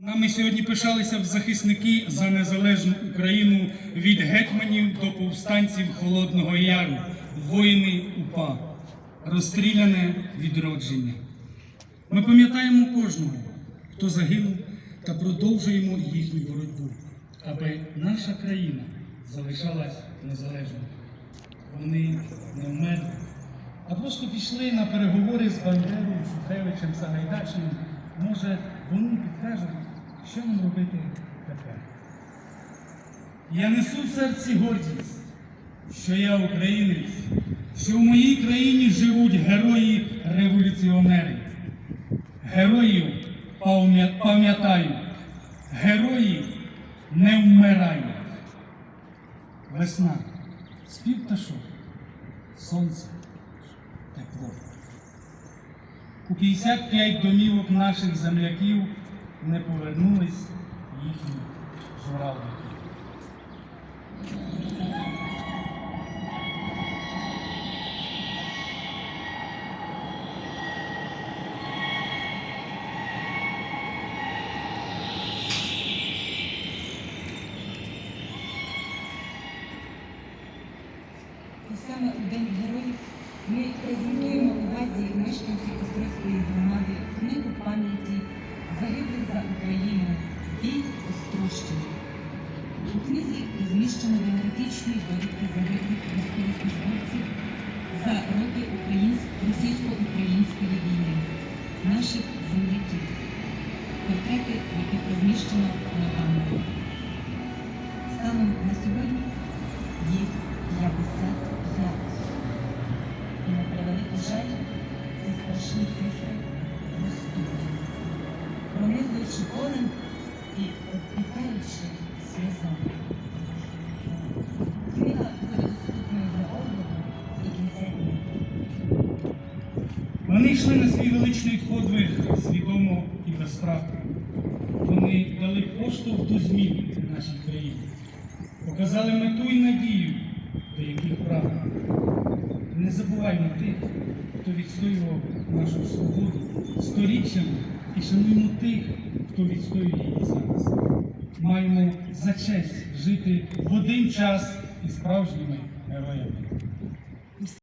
Нами сьогодні пишалися в захисники за незалежну Україну від гетьманів до повстанців Холодного Яру, воїни УПА, розстріляне відродження. Ми пам'ятаємо кожного, хто загинув, та продовжуємо їхню боротьбу, аби наша країна залишалась незалежною. Вони не вмерли, а просто пішли на переговори з Бандерою, Шухевичем, Сагайдачним. Може, вони підкажуть, що нам робити тепер. Я несу в серці гордість, що я українець, що в моїй країні живуть герої-революціонери. Героїв пам'я- пам'ятаю, герої не вмирають. Весна, спів пташок, сонце, тепло. У 55 домівок наших земляків не повернулись їхні журавлики. І саме у День героїв ми презентуємо увазі мешканців Острозької громади книгу пам'яті загиблих за Україну бій Острощини. У книзі розміщено біографічні довідки загиблих військовослужбовців за роки українсь- російсько-української війни, наших земляків, портрети, яких розміщено на пам'яті. Станом на сьогодні їх 55. І на превеликий жаль, ці страшні цифри пронизуючи болем і обпікаючи сльозами. Книга буде доступною для огляду до кінця. Вони йшли на свій величний подвиг свідомо і без страху. Вони дали поштовх до змін в нашій країні, показали мету і надію, до яких прагнемо. Не забуваймо тих, хто відстоював нашу свободу сторіччями і шануємо тих, хто відстоює її зараз. Маємо за честь жити в один час із справжніми героями.